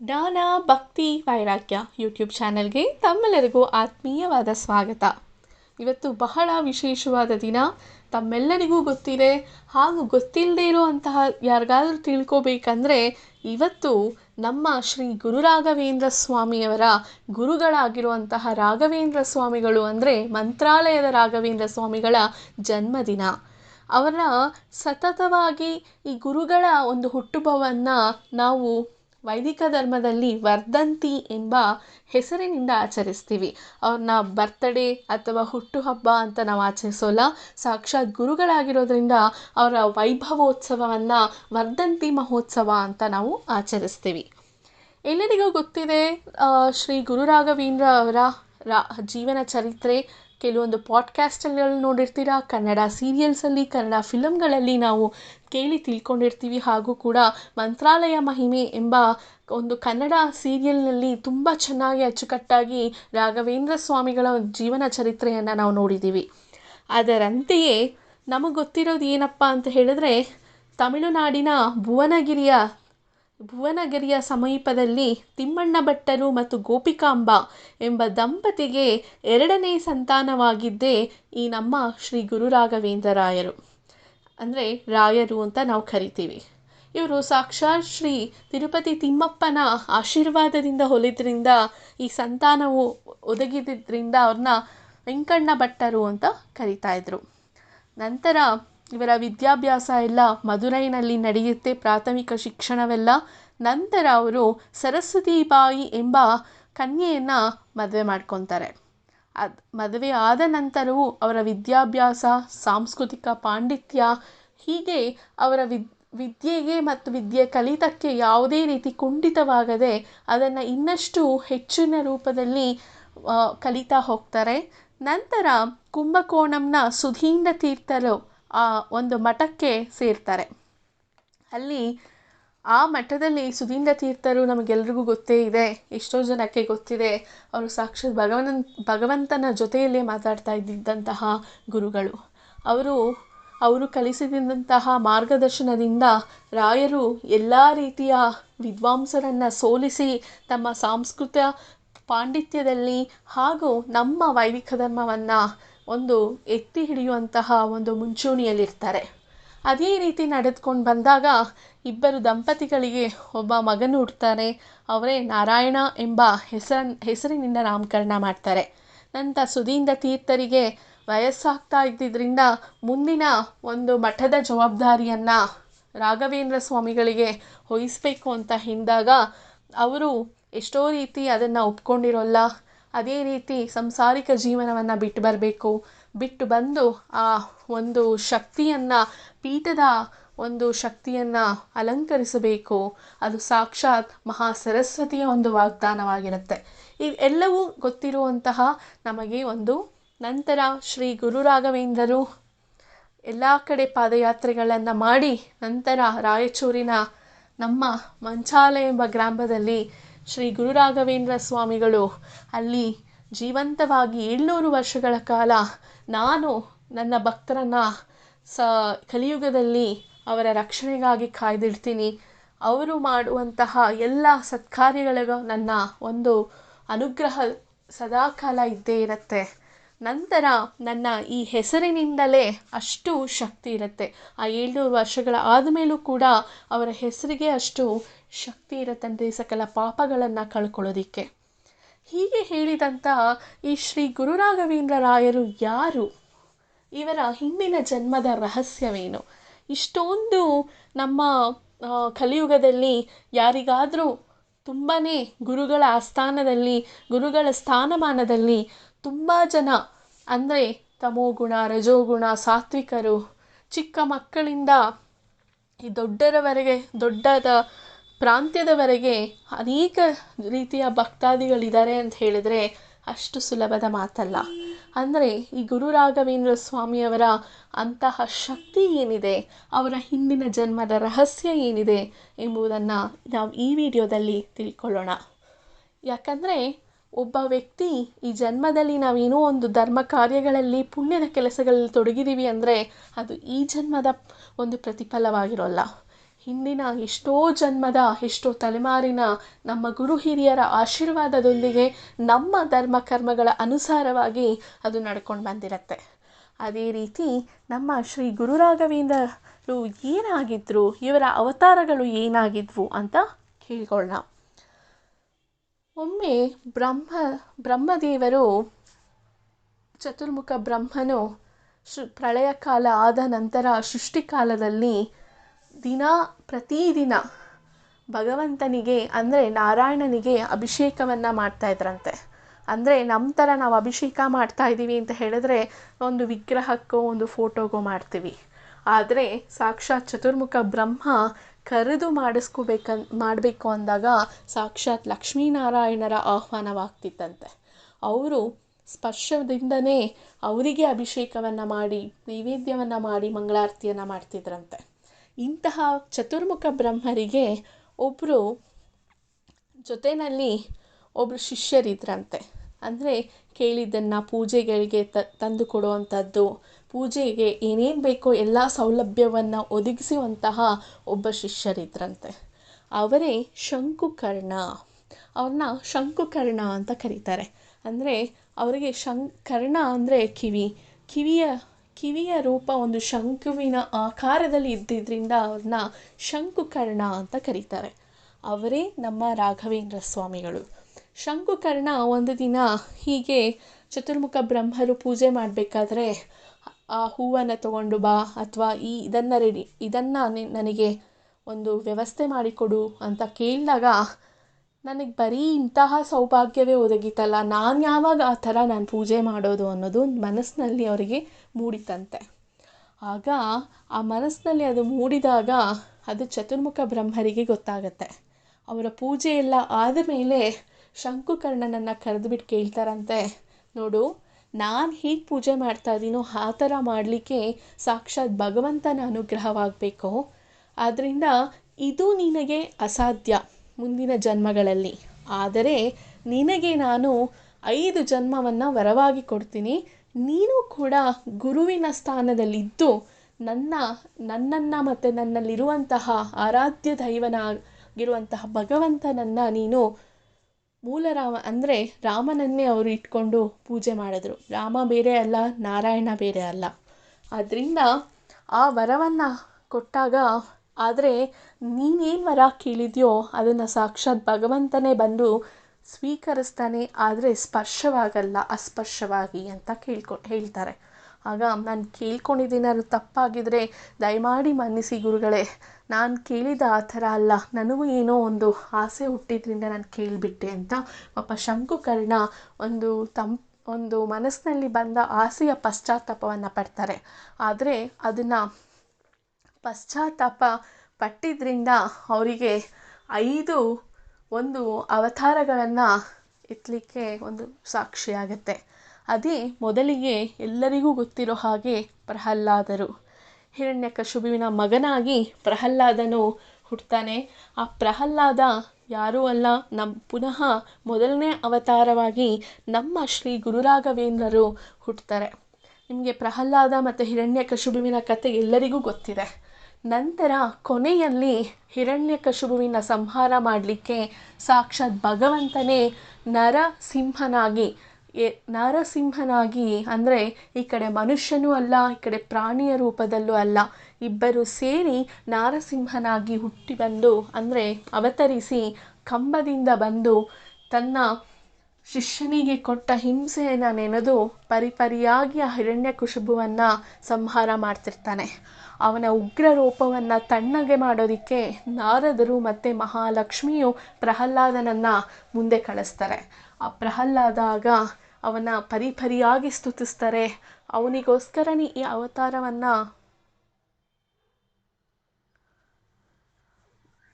ಜ್ಞಾನ ಭಕ್ತಿ ವೈರಾಗ್ಯ ಯೂಟ್ಯೂಬ್ ಚಾನಲ್ಗೆ ತಮ್ಮೆಲ್ಲರಿಗೂ ಆತ್ಮೀಯವಾದ ಸ್ವಾಗತ. ಇವತ್ತು ಬಹಳ ವಿಶೇಷವಾದ ದಿನ. ತಮ್ಮೆಲ್ಲರಿಗೂ ಗೊತ್ತಿದೆ. ಹಾಗೂ ಗೊತ್ತಿಲ್ಲದೆ ಇರುವಂತಹ ಯಾರಿಗಾದರೂ ತಿಳ್ಕೊಬೇಕಂದ್ರೆ, ಇವತ್ತು ನಮ್ಮ ಶ್ರೀ ಗುರು ರಾಘವೇಂದ್ರ ಸ್ವಾಮಿಯವರ ಗುರುಗಳಾಗಿರುವಂತಹ ರಾಘವೇಂದ್ರ ಸ್ವಾಮಿಗಳು ಅಂದರೆ ಮಂತ್ರಾಲಯದ ರಾಘವೇಂದ್ರ ಸ್ವಾಮಿಗಳ ಜನ್ಮದಿನ. ಅವರ ಸತತವಾಗಿ ಈ ಗುರುಗಳ ಒಂದು ಹುಟ್ಟುಹಬ್ಬವನ್ನು ನಾವು ವೈದಿಕ ಧರ್ಮದಲ್ಲಿ ವರ್ಧಂತಿ ಎಂಬ ಹೆಸರಿನಿಂದ ಆಚರಿಸ್ತೀವಿ. ಅವ್ರನ್ನ ಬರ್ತಡೇ ಅಥವಾ ಹುಟ್ಟುಹಬ್ಬ ಅಂತ ನಾವು ಆಚರಿಸೋಲ್ಲ. ಸಾಕ್ಷಾತ್ ಗುರುಗಳಾಗಿರೋದ್ರಿಂದ ಅವರ ವೈಭವೋತ್ಸವವನ್ನು ವರ್ಧಂತಿ ಮಹೋತ್ಸವ ಅಂತ ನಾವು ಆಚರಿಸ್ತೀವಿ. ಎಲ್ಲರಿಗೂ ಗೊತ್ತಿದೆ ಶ್ರೀ ಗುರು ರಾಘವೇಂದ್ರ ಅವರ ರಾ, ಜೀವನ ಚರಿತ್ರೆ ಕೆಲವೊಂದು ಪಾಡ್ಕ್ಯಾಸ್ಟ್ಗಳಲ್ಲಿ ನೋಡಿರ್ತೀರ? ಕನ್ನಡ ಸೀರಿಯಲ್ಸಲ್ಲಿ ಕನ್ನಡ ಫಿಲಮ್ಗಳಲ್ಲಿ ನಾವು ಕೇಳಿ ತಿಳ್ಕೊಂಡಿರ್ತೀವಿ. ಹಾಗೂ ಕೂಡ ಮಂತ್ರಾಲಯ ಮಹಿಮೆ ಎಂಬ ಒಂದು ಕನ್ನಡ ಸೀರಿಯಲ್ನಲ್ಲಿ ತುಂಬ ಚೆನ್ನಾಗಿ, ಅಚ್ಚುಕಟ್ಟಾಗಿ ರಾಘವೇಂದ್ರ ಸ್ವಾಮಿಗಳ ಜೀವನ ಚರಿತ್ರೆಯನ್ನು ನಾವು ನೋಡಿದ್ದೀವಿ ಅದರಂತೆಯೇ ನಮಗೆ ಗೊತ್ತಿರೋದು ಏನಪ್ಪ ಅಂತ ಹೇಳಿದ್ರೆ, ತಮಿಳುನಾಡಿನ ಭುವನಗಿರಿಯ ಭುವನಗಿರಿಯ ಸಮೀಪದಲ್ಲಿ ತಿಮ್ಮಣ್ಣ ಭಟ್ಟರು ಮತ್ತು ಗೋಪಿಕಾಂಬ ಎಂಬ ದಂಪತಿಗೆ ಎರಡನೇ ಸಂತಾನವಾಗಿದ್ದೇ ಈ ನಮ್ಮ ಶ್ರೀ ಗುರು ರಾಘವೇಂದ್ರ ರಾಯರು. ಅಂದರೆ ರಾಯರು ಅಂತ ನಾವು ಕರಿತೀವಿ. ಇವರು ಸಾಕ್ಷಾತ್ ಶ್ರೀ ತಿರುಪತಿ ತಿಮ್ಮಪ್ಪನ ಆಶೀರ್ವಾದದಿಂದ ಹೊಲಿದ್ರಿಂದ ಈ ಸಂತಾನವು ಒದಗಿದ್ರಿಂದ ಅವ್ರನ್ನ ವೆಂಕಣ್ಣ ಭಟ್ಟರು ಅಂತ ಕರಿತಾ ಇದ್ರು. ನಂತರ ಇವರ ವಿದ್ಯಾಭ್ಯಾಸ ಎಲ್ಲ ಮಧುರೈನಲ್ಲಿ ನಡೆಯುತ್ತೆ, ಪ್ರಾಥಮಿಕ ಶಿಕ್ಷಣವೆಲ್ಲ. ನಂತರ ಅವರು ಸರಸ್ವತಿ ಬಾಯಿ ಎಂಬ ಕನ್ಯೆಯನ್ನು ಮದುವೆ ಮಾಡ್ಕೊತಾರೆ. ಅದು ಮದುವೆ ಆದ ನಂತರವೂ ಅವರ ವಿದ್ಯಾಭ್ಯಾಸ, ಸಾಂಸ್ಕೃತಿಕ ಪಾಂಡಿತ್ಯ, ಹೀಗೆ ಅವರ ವಿದ್, ವಿದ್ಯೆಗೆ ಮತ್ತು ವಿದ್ಯೆ ಕಲಿತಕ್ಕೆ ಯಾವುದೇ ರೀತಿ ಕುಂಠಿತವಾಗದೆ ಅದನ್ನು ಇನ್ನಷ್ಟು ಹೆಚ್ಚಿನ ರೂಪದಲ್ಲಿ ಕಲಿತಾ ಹೋಗ್ತಾರೆ. ನಂತರ ಕುಂಭಕೋಣಂನ ಸುಧೀಂದ್ರ ತೀರ್ಥರು ಒಂದು ಮಠಕ್ಕೆ ಸೇರ್ತಾರೆ. ಅಲ್ಲಿ ಆ ಮಠದಲ್ಲಿ ಸುಧೀಂದ್ರ ತೀರ್ಥರು ನಮಗೆಲ್ರಿಗೂ ಗೊತ್ತೇ ಇದೆ. ಎಷ್ಟೋ ಜನಕ್ಕೆ ಗೊತ್ತಿದೆ. ಅವರು ಸಾಕ್ಷಾತ್ ಭಗವನ್ ಭಗವಂತನ ಜೊತೆಯಲ್ಲೇ ಮಾತಾಡ್ತಾ ಇದ್ದಿದ್ದಂತಹ ಗುರುಗಳು. ಅವರು ಅವರು ಕಲಿಸಿದಂತಹ ಮಾರ್ಗದರ್ಶನದಿಂದ ರಾಯರು ಎಲ್ಲ ರೀತಿಯ ವಿದ್ವಾಂಸರನ್ನು ಸೋಲಿಸಿ ತಮ್ಮ ಸಾಂಸ್ಕೃತ ಪಾಂಡಿತ್ಯದಲ್ಲಿ ಹಾಗೂ ನಮ್ಮ ವೈದಿಕ ಧರ್ಮವನ್ನು ಒಂದು ಎತ್ತಿ ಹಿಡಿಯುವಂತಹ ಒಂದು ಮುಂಚೂಣಿಯಲ್ಲಿರ್ತಾರೆ. ಅದೇ ರೀತಿ ನಡೆದುಕೊಂಡು ಬಂದಾಗ ಇಬ್ಬರು ದಂಪತಿಗಳಿಗೆ ಒಬ್ಬ ಮಗನು ಹುಡ್ತಾರೆ ಅವರೇ ನಾರಾಯಣ ಎಂಬ ಹೆಸರನ್ನು ಹೆಸರಿನಿಂದ ನಾಮಕರಣ ಮಾಡ್ತಾರೆ. ನಂತರ ಸುಧೀಂದ್ರ ತೀರ್ಥರಿಗೆ ವಯಸ್ಸಾಗ್ತಾ ಇದ್ದಿದ್ದರಿಂದ ಮುಂದಿನ ಒಂದು ಮಠದ ಜವಾಬ್ದಾರಿಯನ್ನು ರಾಘವೇಂದ್ರ ಸ್ವಾಮಿಗಳಿಗೆ ವಹಿಸ್ಬೇಕು ಅಂತ ಹಿಂದಾಗ ಅವರು ಎಷ್ಟೋ ರೀತಿ ಅದನ್ನು ಒಪ್ಕೊಂಡಿರೋಲ್ಲ ಅದೇ ರೀತಿ ಸಂಸಾರಿಕ ಜೀವನವನ್ನು ಬಿಟ್ಟು ಬರಬೇಕು. ಬಿಟ್ಟು ಬಂದು ಆ ಒಂದು ಶಕ್ತಿಯನ್ನು, ಪೀಠದ ಒಂದು ಶಕ್ತಿಯನ್ನು ಅಲಂಕರಿಸಬೇಕು. ಅದು ಸಾಕ್ಷಾತ್ ಮಹಾ ಸರಸ್ವತಿಯ ಒಂದು ವಾಗ್ದಾನವಾಗಿರುತ್ತೆ. ಇವೆಲ್ಲವೂ ಗೊತ್ತಿರುವಂತಹ ನಮಗೆ ಒಂದು ನಂತರ ಶ್ರೀ ಗುರು ರಾಘವೇಂದ್ರರು ಎಲ್ಲ ಕಡೆ ಪಾದಯಾತ್ರೆಗಳನ್ನು ಮಾಡಿ ನಂತರ ರಾಯಚೂರಿನ ನಮ್ಮ ಮಂಚಾಲೆ ಎಂಬ ಗ್ರಾಮದಲ್ಲಿ ಶ್ರೀ ಗುರು ರಾಘವೇಂದ್ರ ಸ್ವಾಮಿಗಳು, ಅಲ್ಲಿ ಜೀವಂತವಾಗಿ ಏಳ್ನೂರು ವರ್ಷಗಳ ಕಾಲ ನಾನು ನನ್ನ ಭಕ್ತರನ್ನು ಸ, ಕಲಿಯುಗದಲ್ಲಿ ಅವರ ರಕ್ಷಣೆಗಾಗಿ ಕಾಯ್ದಿಡ್ತೀನಿ. ಅವರು ಮಾಡುವಂತಹ ಎಲ್ಲ ಸತ್ಕಾರ್ಯಗಳಿಗೂ ನನ್ನ ಒಂದು ಅನುಗ್ರಹ ಸದಾಕಾಲ ಇದ್ದೇ ಇರುತ್ತೆ. ನಂತರ ನನ್ನ ಈ ಹೆಸರಿನಿಂದಲೇ ಅಷ್ಟು ಶಕ್ತಿ ಇರುತ್ತೆ. ಆ ಏಳ್ನೂರು ವರ್ಷಗಳ ಆದಮೇಲೂ ಕೂಡ ಅವರ ಹೆಸರಿಗೆ ಅಷ್ಟು ಶಕ್ತಿ ಇರುತ್ತಂತೆ ಸಕಲ ಪಾಪಗಳನ್ನು ಕಳ್ಕೊಳ್ಳೋದಿಕ್ಕೆ. ಹೀಗೆ ಹೇಳಿದಂಥ ಈ ಶ್ರೀ ಗುರು ರಾಘವೇಂದ್ರ ರಾಯರು ಯಾರು? ಇವರ ಹಿಂದಿನ ಜನ್ಮದ ರಹಸ್ಯವೇನು? ಇಷ್ಟೊಂದು ನಮ್ಮ ಕಲಿಯುಗದಲ್ಲಿ ಯಾರಿಗಾದರೂ ತುಂಬಾ ಗುರುಗಳ ಆಸ್ಥಾನದಲ್ಲಿ, ಗುರುಗಳ ಸ್ಥಾನಮಾನದಲ್ಲಿ ತುಂಬ ಜನ, ಅಂದರೆ ತಮೋಗುಣ ರಜೋಗುಣ ಸಾತ್ವಿಕರು, ಚಿಕ್ಕ ಮಕ್ಕಳಿಂದ ಈ ದೊಡ್ಡರವರೆಗೆ, ದೊಡ್ಡದ ಪ್ರಾಂತ್ಯದವರೆಗೆ ಅನೇಕ ರೀತಿಯ ಭಕ್ತಾದಿಗಳಿದ್ದಾರೆ ಅಂತ ಹೇಳಿದರೆ ಅಷ್ಟು ಸುಲಭದ ಮಾತಲ್ಲ. ಅಂದರೆ ಈ ಗುರು ರಾಘವೇಂದ್ರ ಸ್ವಾಮಿಯವರ ಅಂತಹ ಶಕ್ತಿ ಏನಿದೆ, ಅವರ ಹಿಂದಿನ ಜನ್ಮದ ರಹಸ್ಯ ಏನಿದೆ ಎಂಬುದನ್ನು ನಾವು ಈ ವಿಡಿಯೋದಲ್ಲಿ ತಿಳ್ಕೊಳ್ಳೋಣ. ಯಾಕಂದರೆ ಒಬ್ಬ ವ್ಯಕ್ತಿ ಈ ಜನ್ಮದಲ್ಲಿ ನಾವೇನೋ ಒಂದು ಧರ್ಮ ಕಾರ್ಯಗಳಲ್ಲಿ, ಪುಣ್ಯದ ಕೆಲಸಗಳಲ್ಲಿ ತೊಡಗಿದ್ದೀವಿ ಅಂದರೆ ಅದು ಈ ಜನ್ಮದ ಒಂದು ಪ್ರತಿಫಲವಾಗಿರೋಲ್ಲ. ಹಿಂದಿನ ಎಷ್ಟೋ ಜನ್ಮದ, ಎಷ್ಟೋ ತಲೆಮಾರಿನ ನಮ್ಮ ಗುರು ಹಿರಿಯರ ಆಶೀರ್ವಾದದೊಂದಿಗೆ ನಮ್ಮ ಧರ್ಮ ಕರ್ಮಗಳ ಅನುಸಾರವಾಗಿ ಅದು ನಡ್ಕೊಂಡು ಬಂದಿರತ್ತೆ. ಅದೇ ರೀತಿ ನಮ್ಮ ಶ್ರೀ ಗುರು ರಾಘವೇಂದ್ರರು ಏನಾಗಿದ್ದರು ಇವರ ಅವತಾರಗಳು ಏನಾಗಿದ್ವು ಅಂತ ಕೇಳ್ಕೊಳ್ಳೋಣ ಒಮ್ಮೆ ಬ್ರಹ್ಮ, ಬ್ರಹ್ಮದೇವರು, ಚತುರ್ಮುಖ ಬ್ರಹ್ಮನು ಶು, ಪ್ರಳಯ ಕಾಲ ಆದ ನಂತರ ಸೃಷ್ಟಿ ಕಾಲದಲ್ಲಿ ದಿನ ಪ್ರತಿದಿನ ಭಗವಂತನಿಗೆ, ಅಂದರೆ ನಾರಾಯಣನಿಗೆ ಅಭಿಷೇಕವನ್ನು ಮಾಡ್ತಾ ಇದ್ರಂತೆ. ಅಂದರೆ ನಮ್ಮ ಥರ ನಾವು ಅಭಿಷೇಕ ಮಾಡ್ತಾ ಇದ್ದೀವಿ ಅಂತ ಹೇಳಿದ್ರೆ ಒಂದು ವಿಗ್ರಹಕ್ಕೋ, ಒಂದು ಫೋಟೋಗೋ ಮಾಡ್ತೀವಿ. ಆದರೆ ಸಾಕ್ಷಾತ್ ಚತುರ್ಮುಖ ಬ್ರಹ್ಮ ಕರೆದು ಮಾಡಿಸ್ಕೋಬೇಕನ್ ಮಾಡಬೇಕು ಅಂದಾಗ ಸಾಕ್ಷಾತ್ ಲಕ್ಷ್ಮೀನಾರಾಯಣರ ಆಹ್ವಾನವಾಗ್ತಿತ್ತಂತೆ. ಅವರು ಸ್ಪರ್ಶದಿಂದನೇ ಅವರಿಗೆ ಅಭಿಷೇಕವನ್ನು ಮಾಡಿ, ನೈವೇದ್ಯವನ್ನು ಮಾಡಿ, ಮಂಗಳಾರತಿಯನ್ನು ಮಾಡ್ತಿದ್ರಂತೆ. ಇಂತಹ ಚತುರ್ಮುಖ ಬ್ರಹ್ಮರಿಗೆ ಒಬ್ಬರು ಜೊತೆಯಲ್ಲಿ ಒಬ್ಬರು ಶಿಷ್ಯರಿದ್ರಂತೆ. ಅಂದರೆ ಕೇಳಿದ್ದನ್ನು ಪೂಜೆಗಳಿಗೆ ತ, ತಂದು ಕೊಡುವಂಥದ್ದು ಪೂಜೆಗೆ ಏನೇನು ಬೇಕೋ ಎಲ್ಲ ಸೌಲಭ್ಯವನ್ನು ಒದಗಿಸುವಂತಹ ಒಬ್ಬ ಶಿಷ್ಯರಿದ್ರಂತೆ. ಅವರೇ ಶಂಕುಕರ್ಣ. ಅವ್ರನ್ನ ಶಂಕುಕರ್ಣ ಅಂತ ಕರೀತಾರೆ. ಅಂದರೆ ಅವರಿಗೆ ಶಂ, ಕರ್ಣ ಅಂದರೆ ಕಿವಿ. ಕಿವಿಯ ಕಿವಿಯ ರೂಪ ಒಂದು ಶಂಕುವಿನ ಆಕಾರದಲ್ಲಿ ಇದ್ದಿದ್ದರಿಂದ ಅವ್ರನ್ನ ಶಂಕುಕರ್ಣ ಅಂತ ಕರೀತಾರೆ. ಅವರೇ ನಮ್ಮ ರಾಘವೇಂದ್ರ ಸ್ವಾಮಿಗಳು. ಶಂಕುಕರ್ಣ ಒಂದು ದಿನ ಹೀಗೆ ಚತುರ್ಮುಖ ಬ್ರಹ್ಮರು ಪೂಜೆ ಮಾಡಬೇಕಾದ್ರೆ ಆ ಹೂವನ್ನು ತಗೊಂಡು ಬಾ ಅಥವಾ ಈ ಇದನ್ನು ರೆಡಿ, ಇದನ್ನು ನನಗೆ ಒಂದು ವ್ಯವಸ್ಥೆ ಮಾಡಿಕೊಡು ಅಂತ ಕೇಳಿದಾಗ ನನಗೆ ಬರೀ ಇಂತಹ ಸೌಭಾಗ್ಯವೇ ಒದಗಿತಲ್ಲ. ನಾನು ಯಾವಾಗ ಆ ಥರ ನಾನು ಪೂಜೆ ಮಾಡೋದು ಅನ್ನೋದು ಮನಸ್ಸಿನಲ್ಲಿ ಅವರಿಗೆ ಮೂಡಿತಂತೆ. ಆಗ ಆ ಮನಸ್ಸಿನಲ್ಲಿ ಅದು ಮೂಡಿದಾಗ ಅದು ಚತುರ್ಮುಖ ಬ್ರಹ್ಮರಿಗೆ ಗೊತ್ತಾಗತ್ತೆ. ಅವರ ಪೂಜೆ ಎಲ್ಲ ಆದ ಮೇಲೆ ಶಂಕುಕರ್ಣನನ್ನು ಕರೆದುಬಿಟ್ಟು ಕೇಳ್ತಾರಂತೆ, ನೋಡು, ನಾನು ಹೇಗೆ ಪೂಜೆ ಮಾಡ್ತಾ ಇದ್ದೀನೋ ಆ ಥರ ಮಾಡಲಿಕ್ಕೆ ಸಾಕ್ಷಾತ್ ಭಗವಂತನ ಅನುಗ್ರಹವಾಗಬೇಕು? ಆದ್ದರಿಂದ ಇದು ನಿನಗೆ ಅಸಾಧ್ಯ. ಮುಂದಿನ ಜನ್ಮಗಳಲ್ಲಿ. ಆದರೆ ನಿನಗೆ ನಾನು ಐದು ಜನ್ಮವನ್ನು ವರವಾಗಿ ಕೊಡ್ತೀನಿ. ನೀನು ಕೂಡ ಗುರುವಿನ ಸ್ಥಾನದಲ್ಲಿದ್ದು ನನ್ನ, ನನ್ನನ್ನು ಮತ್ತು ನನ್ನಲ್ಲಿರುವಂತಹ ಆರಾಧ್ಯ ದೈವನಾಗಿರುವಂತಹ ಭಗವಂತನನ್ನು ನೀನು ಮೂಲ ರಾಮ ಅಂದರೆ ರಾಮನನ್ನೇ ಅವರು ಇಟ್ಕೊಂಡು ಪೂಜೆ ಮಾಡಿದ್ರು. ರಾಮ ಬೇರೆ ಅಲ್ಲ, ನಾರಾಯಣ ಬೇರೆ ಅಲ್ಲ. ಆದ್ದರಿಂದ ಆ ವರವನ್ನು ಕೊಟ್ಟಾಗ, ಆದರೆ ನೀನೇನು ವರ ಕೇಳಿದೆಯೋ ಅದನ್ನು ಸಾಕ್ಷಾತ್ ಭಗವಂತನೇ ಬಂದು ಸ್ವೀಕರಿಸ್ತಾನೆ, ಆದರೆ ಸ್ಪರ್ಶವಾಗಲ್ಲ, ಅಸ್ಪರ್ಶವಾಗಿ ಅಂತ ಕೇಳ್ಕೊ, ಹೇಳ್ತಾರೆ. ಆಗ ನಾನು ಕೇಳ್ಕೊಂಡಿದ್ದೀನಾದ್ರು ತಪ್ಪಾಗಿದ್ದರೆ ದಯಮಾಡಿ ಮನ್ನಿಸಿ ಗುರುಗಳೇ, ನಾನು ಕೇಳಿದ ಆ ಥರ ಅಲ್ಲ, ನನಗೂ ಏನೋ ಒಂದು ಆಸೆ ಹುಟ್ಟಿದ್ರಿಂದ ನಾನು ಕೇಳಿಬಿಟ್ಟೆ ಅಂತ ಪಾಪ ಶಂಕುಕರ್ಣ ಒಂದು ತಂ, ಒಂದು ಮನಸ್ಸಿನಲ್ಲಿ ಬಂದ ಆಸೆಯ ಪಶ್ಚಾತ್ತಾಪವನ್ನು ಪಡ್ತಾರೆ. ಆದರೆ ಅದನ್ನು ಪಶ್ಚಾತ್ತಾಪ ಪಟ್ಟಿದ್ದರಿಂದ ಅವರಿಗೆ ಐದು ಒಂದು ಅವತಾರಗಳನ್ನು ಎತ್ತಲಿಕ್ಕೆ ಒಂದು ಸಾಕ್ಷಿಯಾಗತ್ತೆ ಅದೇ ಮೊದಲಿಗೆ ಎಲ್ಲರಿಗೂ ಗೊತ್ತಿರೋ ಹಾಗೆ ಪ್ರಹ್ಲಾದರು. ಹಿರಣ್ಯಕಶಿಪುವಿನ ಮಗನಾಗಿ ಪ್ರಹ್ಲಾದನು ಹುಟ್ಟುತ್ತಾನೆ ಆ ಪ್ರಹ್ಲಾದ ಯಾರೂ ಅಲ್ಲ ನಮ್ಮ ಪುನಃ ಮೊದಲನೇ ಅವತಾರವಾಗಿ ನಮ್ಮ ಶ್ರೀ ಗುರುರಾಘವೇಂದ್ರರು ಹುಟ್ಟುತ್ತಾರೆ ನಿಮಗೆ ಪ್ರಹ್ಲಾದ ಮತ್ತು ಹಿರಣ್ಯಕಶಿಪುವಿನ ಕಥೆ ಎಲ್ಲರಿಗೂ ಗೊತ್ತಿದೆ. ನಂತರ ಕೊನೆಯಲ್ಲಿ ಹಿರಣ್ಯಕಶಿಪುವಿನ ಸಂಹಾರ ಮಾಡಲಿಕ್ಕೆ ಸಾಕ್ಷಾತ್ ಭಗವಂತನೇ ನರಸಿಂಹನಾಗಿ ನರಸಿಂಹನಾಗಿ ಅಂದರೆ ಈ ಕಡೆ ಮನುಷ್ಯನೂ ಅಲ್ಲ, ಈ ಕಡೆ ಪ್ರಾಣಿಯ ರೂಪದಲ್ಲೂ ಅಲ್ಲ, ಇಬ್ಬರು ಸೇರಿ ನಾರಸಿಂಹನಾಗಿ ಹುಟ್ಟಿ ಬಂದು ಅಂದರೆ ಅವತರಿಸಿ ಕಂಬದಿಂದ ಬಂದು ತನ್ನ ಶಿಷ್ಯನಿಗೆ ಕೊಟ್ಟ ಹಿಂಸೆಯನ್ನು ನೆನೆದು ಪರಿಪರಿಯಾಗಿ ಆ ಹಿರಣ್ಯಕಶಿಪುವನ್ನು ಸಂಹಾರ ಮಾಡ್ತಿರ್ತಾನೆ. ಅವನ ಉಗ್ರ ರೂಪವನ್ನು ತಣ್ಣಗೆ ಮಾಡೋದಕ್ಕೆ ನಾರದರು ಮತ್ತು ಮಹಾಲಕ್ಷ್ಮಿಯು ಪ್ರಹ್ಲಾದನನ್ನು ಮುಂದೆ ಕಳಿಸ್ತಾರೆ. ಆ ಪ್ರಹ್ಲಾದ ಆಗ ಅವನ ಪರಿಪರಿಯಾಗಿ ಸ್ತುತಿಸ್ತಾರೆ. ಅವನಿಗೋಸ್ಕರನೇ ಈ ಅವತಾರವನ್ನು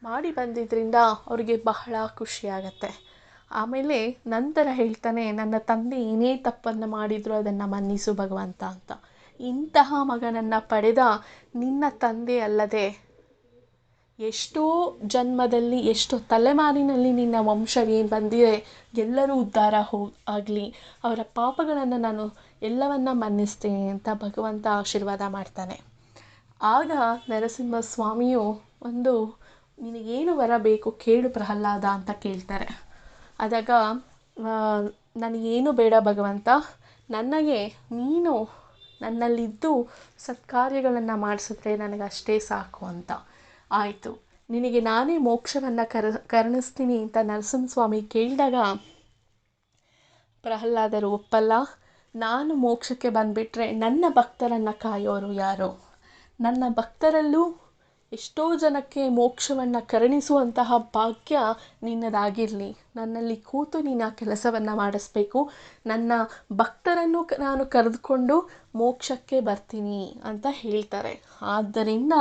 ಮಾಡಿ ಬಂದಿದ್ದರಿಂದ ಅವರಿಗೆ ಬಹಳ ಖುಷಿಯಾಗತ್ತೆ. ಆಮೇಲೆ ನಂತರ ಹೇಳ್ತಾನೆ, ನನ್ನ ತಂದೆ ಏನೇ ತಪ್ಪನ್ನು ಮಾಡಿದರೂ ಅದನ್ನು ಮನ್ನಿಸು ಭಗವಂತ ಅಂತ. ಇಂತಹ ಮಗನನ್ನು ಪಡೆದ ನಿನ್ನ ತಂದೆ ಅಲ್ಲದೆ ಎಷ್ಟೋ ಜನ್ಮದಲ್ಲಿ, ಎಷ್ಟೋ ತಲೆಮಾರಿನಲ್ಲಿ ನಿನ್ನ ವಂಶವೇನು ಬಂದಿದೆ, ಎಲ್ಲರೂ ಉದ್ಧಾರ ಹೋ, ಆಗಲಿ. ಅವರ ಪಾಪಗಳನ್ನು ನಾನು ಎಲ್ಲವನ್ನ ಮನ್ನಿಸ್ತೇನೆ ಅಂತ ಭಗವಂತ ಆಶೀರ್ವಾದ ಮಾಡ್ತಾನೆ. ಆಗ ನರಸಿಂಹ ಸ್ವಾಮಿಯು ಒಂದು, ನಿನಗೇನು ವರ ಬೇಕು ಕೇಳು ಪ್ರಹ್ಲಾದ ಅಂತ ಕೇಳ್ತಾರೆ. ಆದಾಗ ನನಗೇನು ಬೇಡ ಭಗವಂತ, ನನಗೆ ನೀನು ನನ್ನಲ್ಲಿದ್ದು ಸತ್ಕಾರ್ಯಗಳನ್ನು ಮಾಡಿಸಿದ್ರೆ ನನಗಷ್ಟೇ ಸಾಕು ಅಂತ. ಆಯಿತು. ನಿನಗೆ ನಾನೇ ಮೋಕ್ಷವನ್ನು ಕರ, ಕರುಣಿಸ್ತೀನಿ ಅಂತ ನರಸಿಂಹಸ್ವಾಮಿ ಕೇಳಿದಾಗ, ಪ್ರಹ್ಲಾದರು ಒಪ್ಪಲ್ಲ, ನಾನು ಮೋಕ್ಷಕ್ಕೆ ಬಂದುಬಿಟ್ರೆ ನನ್ನ ಭಕ್ತರನ್ನು ಕಾಯೋರು ಯಾರು? ನನ್ನ ಭಕ್ತರಲ್ಲೂ ಎಷ್ಟೋ ಜನಕ್ಕೆ ಮೋಕ್ಷವನ್ನು ಕರುಣಿಸುವಂತಹ ಭಾಗ್ಯ ನಿನ್ನದಾಗಿರಲಿ. ನನ್ನಲ್ಲಿ ಕೂತು ನೀನು ಆ ಕೆಲಸವನ್ನು ಮಾಡಿಸ್ಬೇಕು. ನನ್ನ ಭಕ್ತರನ್ನು ನಾನು ಕರೆದುಕೊಂಡು ಮೋಕ್ಷಕ್ಕೆ ಬರ್ತೀನಿ ಅಂತ ಹೇಳ್ತಾರೆ. ಆದ್ದರಿಂದ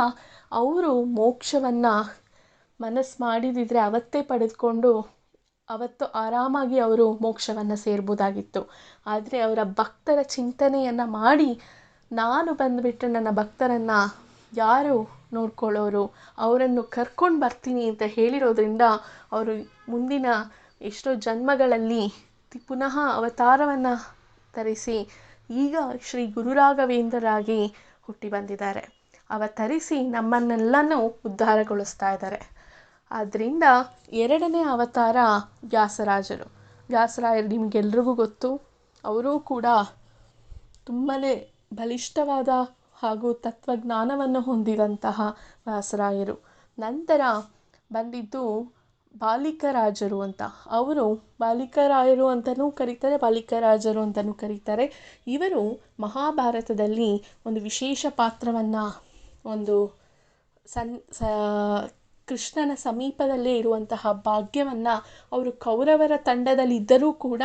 ಅವರು ಮೋಕ್ಷವನ್ನು ಮನಸ್ಸು ಮಾಡಿದಿದ್ರೆ ಅವತ್ತೇ ಪಡೆದುಕೊಂಡು ಅವತ್ತು ಆರಾಮಾಗಿ ಅವರು ಮೋಕ್ಷವನ್ನು ಸೇರ್ಬೋದಾಗಿತ್ತು. ಆದರೆ ಅವರ ಭಕ್ತರ ಚಿಂತನೆಯನ್ನು ಮಾಡಿ ನಾನು ಬಂದುಬಿಟ್ಟು ನನ್ನ ಭಕ್ತರನ್ನು ಯಾರು ನೋಡ್ಕೊಳ್ಳೋರು, ಅವರನ್ನು ಕರ್ಕೊಂಡು ಬರ್ತೀನಿ ಅಂತ ಹೇಳಿರೋದ್ರಿಂದ ಅವರು ಮುಂದಿನ ಎಷ್ಟೋ ಜನ್ಮಗಳಲ್ಲಿ ಪುನಃ ಅವತಾರವನ್ನು ತರಿಸಿ ಈಗ ಶ್ರೀ ಗುರುರಾಘವೇಂದ್ರರಾಗಿ ಹುಟ್ಟಿ ಬಂದಿದ್ದಾರೆ. ಅವತರಿಸಿ ನಮ್ಮನ್ನೆಲ್ಲನೂ ಉದ್ಧಾರಗೊಳಿಸ್ತಾ ಇದ್ದಾರೆ. ಆದ್ದರಿಂದ ಎರಡನೇ ಅವತಾರ ವ್ಯಾಸರಾಜರು. ವ್ಯಾಸರಾಯರು ನಿಮಗೆಲ್ರಿಗೂ ಗೊತ್ತು, ಅವರೂ ಕೂಡ ತುಂಬಾ ಬಲಿಷ್ಠವಾದ ಹಾಗೂ ತತ್ವಜ್ಞಾನವನ್ನು ಹೊಂದಿದಂತಹ ವ್ಯಾಸರಾಯರು. ನಂತರ ಬಂದಿದ್ದು ಬಾಲಿಕರಾಜರು ಅಂತ. ಅವರು ಬಾಲಿಕರಾಯರು ಅಂತಲೂ ಕರೀತಾರೆ, ಬಾಲಿಕರಾಜರು ಅಂತಲೂ ಕರೀತಾರೆ. ಇವರು ಮಹಾಭಾರತದಲ್ಲಿ ಒಂದು ವಿಶೇಷ ಪಾತ್ರವನ್ನು, ಒಂದು ಸನ್ ಕೃಷ್ಣನ ಸಮೀಪದಲ್ಲೇ ಇರುವಂತಹ ಭಾಗ್ಯವನ್ನು ಅವರು ಕೌರವರ ತಂಡದಲ್ಲಿದ್ದರೂ ಕೂಡ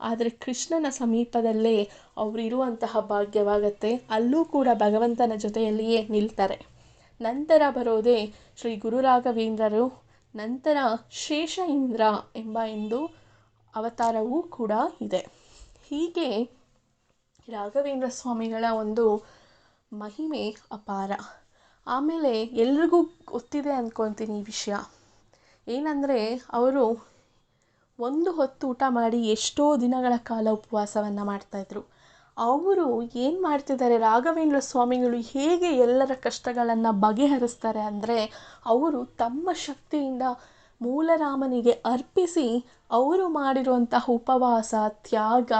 ಆದರೆ ಕೃಷ್ಣನ ಸಮೀಪದಲ್ಲೇ ಅವರು ಇರುವಂತಹ ಭಾಗ್ಯವಾಗತ್ತೆ. ಅಲ್ಲೂ ಕೂಡ ಭಗವಂತನ ಜೊತೆಯಲ್ಲಿಯೇ ನಿಲ್ತಾರೆ. ನಂತರ ಬರೋದೇ ಶ್ರೀ ಗುರುರಾಘವೇಂದ್ರರು. ನಂತರ ಶೇಷ ಇಂದ್ರ ಎಂಬ ಎಂದು ಅವತಾರವೂ ಕೂಡ ಇದೆ. ಹೀಗೆ ರಾಘವೇಂದ್ರ ಸ್ವಾಮಿಗಳ ಒಂದು ಮಹಿಮೆ ಅಪಾರ. ಆಮೇಲೆ ಎಲ್ರಿಗೂ ಗೊತ್ತಿದೆ ಅಂದ್ಕೊತೀನಿ ಈ ವಿಷಯ. ಏನಂದರೆ, ಅವರು ಒಂದು ಹೊತ್ತು ಊಟ ಮಾಡಿ ಎಷ್ಟೋ ದಿನಗಳ ಕಾಲ ಉಪವಾಸವನ್ನು ಮಾಡ್ತಾಯಿದ್ರು ಅವರು ಏನು ಮಾಡ್ತಿದ್ದಾರೆ? ರಾಘವೇಂದ್ರ ಸ್ವಾಮಿಗಳು ಹೇಗೆ ಎಲ್ಲರ ಕಷ್ಟಗಳನ್ನು ಬಗೆಹರಿಸ್ತಾರೆ ಅಂದರೆ ಅವರು ತಮ್ಮ ಶಕ್ತಿಯಿಂದ ಮೂಲರಾಮನಿಗೆ ಅರ್ಪಿಸಿ ಅವರು ಮಾಡಿರುವಂತಹ ಉಪವಾಸ, ತ್ಯಾಗ,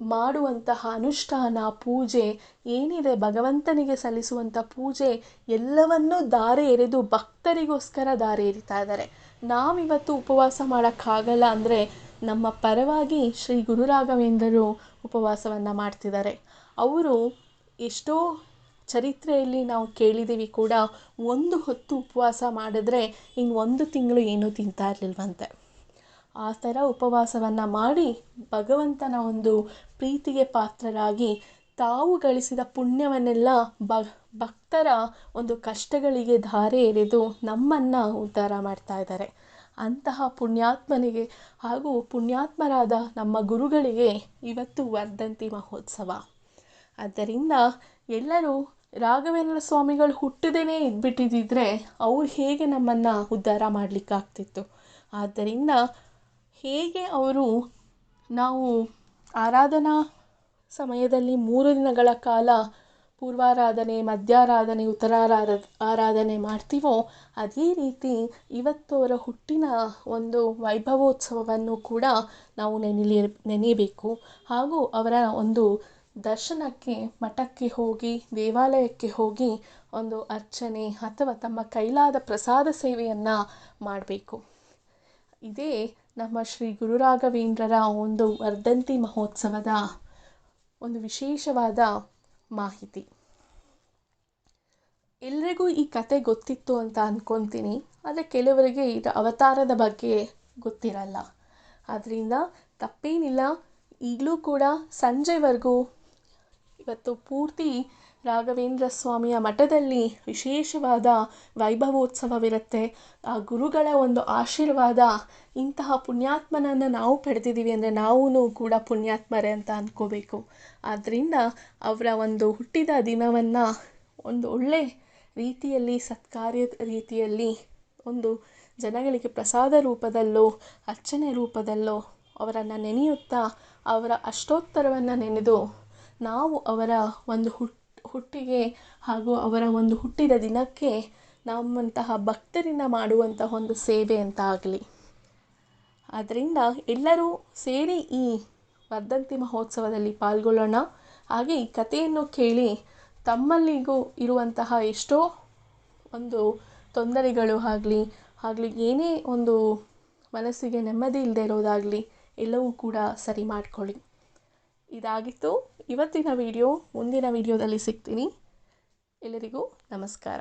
ಮಾಡುವಂತಹ ಅನುಷ್ಠಾನ, ಪೂಜೆ, ಏನಿದೆ ಭಗವಂತನಿಗೆ ಸಲ್ಲಿಸುವಂಥ ಪೂಜೆ ಎಲ್ಲವನ್ನೂ ದಾರೆ ಎರೆದು ಭಕ್ತರಿಗೋಸ್ಕರ ದಾರೆ ಎರಿತಾ ಇದ್ದಾರೆ. ನಾವಿವತ್ತು ಉಪವಾಸ ಮಾಡೋಕ್ಕಾಗಲ್ಲ ಅಂದರೆ ನಮ್ಮ ಪರವಾಗಿ ಶ್ರೀ ಗುರುರಾಘವೇಂದ್ರರು ಉಪವಾಸವನ್ನು ಮಾಡ್ತಿದ್ದಾರೆ. ಅವರು ಎಷ್ಟೋ ಚರಿತ್ರೆಯಲ್ಲಿ ನಾವು ಕೇಳಿದ್ದೀವಿ ಕೂಡ, ಒಂದು ಹೊತ್ತು ಉಪವಾಸ ಮಾಡಿದ್ರೆ ಇನ್ನು ಒಂದು ತಿಂಗಳು ಏನೂ ತಿಂತಾ ಇರಲಿಲ್ವಂತೆ. ಆ ಥರ ಉಪವಾಸವನ್ನು ಮಾಡಿ ಭಗವಂತನ ಒಂದು ಪ್ರೀತಿಗೆ ಪಾತ್ರರಾಗಿ ತಾವು ಗಳಿಸಿದ ಪುಣ್ಯವನ್ನೆಲ್ಲ ಭಕ್ತರ ಒಂದು ಕಷ್ಟಗಳಿಗೆ ಧಾರೆ ಎರೆದು ನಮ್ಮನ್ನು ಉದ್ಧಾರ ಮಾಡ್ತಾ ಇದ್ದಾರೆ. ಅಂತಹ ಪುಣ್ಯಾತ್ಮನಿಗೆ ಹಾಗೂ ಪುಣ್ಯಾತ್ಮರಾದ ನಮ್ಮ ಗುರುಗಳಿಗೆ ಇವತ್ತು ವರ್ಧಂತಿ ಮಹೋತ್ಸವ. ಆದ್ದರಿಂದ ಎಲ್ಲರೂ ರಾಘವೇಂದ್ರ ಸ್ವಾಮಿಗಳು ಹುಟ್ಟದೇನೆ ಇದ್ಬಿಟ್ಟಿದ್ದಿದ್ರೆ ಅವ್ರು ಹೇಗೆ ನಮ್ಮನ್ನು ಉದ್ಧಾರ ಮಾಡಲಿಕ್ಕಾಗ್ತಿತ್ತು ಆದ್ದರಿಂದ ಹೇಗೆ ಅವರು ನಾವು ಆರಾಧನಾ ಸಮಯದಲ್ಲಿ ಮೂರು ದಿನಗಳ ಕಾಲ ಪೂರ್ವಾರಾಧನೆ, ಮಧ್ಯಾರಾಧನೆ, ಉತ್ತರಾರಾಧ, ಆರಾಧನೆ ಮಾಡ್ತೀವೋ ಅದೇ ರೀತಿ ಇವತ್ತು ಅವರ ಹುಟ್ಟಿನ ಒಂದು ವೈಭವೋತ್ಸವವನ್ನು ಕೂಡ ನಾವು ನೆನೆಲಿ ನೆನೆಯಬೇಕು ಹಾಗೂ ಅವರ ಒಂದು ದರ್ಶನಕ್ಕೆ, ಮಠಕ್ಕೆ ಹೋಗಿ, ದೇವಾಲಯಕ್ಕೆ ಹೋಗಿ ಒಂದು ಅರ್ಚನೆ ಅಥವಾ ತಮ್ಮ ಕೈಲಾದ ಪ್ರಸಾದ ಸೇವೆಯನ್ನು ಮಾಡಬೇಕು. ಇದೇ ನಮ್ಮ ಶ್ರೀ ಗುರುರಾಘವೇಂದ್ರರ ಒಂದು ವರ್ಧಂತಿ ಮಹೋತ್ಸವದ ಒಂದು ವಿಶೇಷವಾದ ಮಾಹಿತಿ. ಎಲ್ರಿಗೂ ಈ ಕತೆ ಗೊತ್ತಿತ್ತು ಅಂತ ಅಂದ್ಕೊತೀನಿ ಆದರೆ ಕೆಲವರಿಗೆ ಇದು ಅವತಾರದ ಬಗ್ಗೆ ಗೊತ್ತಿರಲ್ಲ. ಆದ್ದರಿಂದ ತಪ್ಪೇನಿಲ್ಲ. ಈಗಲೂ ಕೂಡ ಸಂಜೆವರೆಗೂ ಇವತ್ತು ಪೂರ್ತಿ ರಾಘವೇಂದ್ರ ಸ್ವಾಮಿಯ ಮಠದಲ್ಲಿ ವಿಶೇಷವಾದ ವೈಭವೋತ್ಸವವಿರುತ್ತೆ. ಆ ಗುರುಗಳ ಒಂದು ಆಶೀರ್ವಾದ, ಇಂತಹ ಪುಣ್ಯಾತ್ಮನನ್ನು ನಾವು ಪಡೆದಿದ್ದೀವಿ ಅಂದರೆ ನಾವೂ ಕೂಡ ಪುಣ್ಯಾತ್ಮರೇ ಅಂತ ಅಂದ್ಕೋಬೇಕು ಆದ್ದರಿಂದ ಅವರ ಒಂದು ಹುಟ್ಟಿದ ದಿನವನ್ನು ಒಂದು ಒಳ್ಳೆ ರೀತಿಯಲ್ಲಿ, ಸತ್ಕಾರ್ಯ ರೀತಿಯಲ್ಲಿ, ಒಂದು ಜನಗಳಿಗೆ ಪ್ರಸಾದ ರೂಪದಲ್ಲೋ, ಅರ್ಚನೆ ರೂಪದಲ್ಲೋ ಅವರನ್ನು ನೆನೆಯುತ್ತಾ, ಅವರ ಅಷ್ಟೋತ್ತರವನ್ನು ನೆನೆದು ನಾವು ಅವರ ಒಂದು ಹುಟ್ಟು ಹುಟ್ಟಿಗೆ ಹಾಗೂ ಅವರ ಒಂದು ಹುಟ್ಟಿದ ದಿನಕ್ಕೆ ನಮ್ಮಂತಹ ಭಕ್ತರಿಂದ ಮಾಡುವಂತಹ ಒಂದು ಸೇವೆ ಅಂತ ಆಗಲಿ. ಆದ್ದರಿಂದ ಎಲ್ಲರೂ ಸೇರಿ ಈ ವರ್ಧಂತಿ ಮಹೋತ್ಸವದಲ್ಲಿ ಪಾಲ್ಗೊಳ್ಳೋಣ. ಹಾಗೆ ಈ ಕಥೆಯನ್ನು ಕೇಳಿ ತಮ್ಮಲ್ಲಿಗೂ ಇರುವಂತಹ ಎಷ್ಟೋ ಒಂದು ತೊಂದರೆಗಳು ಆಗಲಿ ಆಗಲಿ ಏನೇ ಒಂದು ಮನಸ್ಸಿಗೆ ನೆಮ್ಮದಿ ಇಲ್ಲದೆ ಇರೋದಾಗಲಿ ಎಲ್ಲವೂ ಕೂಡ ಸರಿ ಮಾಡಿಕೊಳ್ಳಿ. ಇದಾಗಿತ್ತು ಇವತ್ತಿನ ವಿಡಿಯೋ ಮುಂದಿನ ವಿಡಿಯೋದಲ್ಲಿ ಸಿಗ್ತೀನಿ. ಎಲ್ಲರಿಗೂ ನಮಸ್ಕಾರ.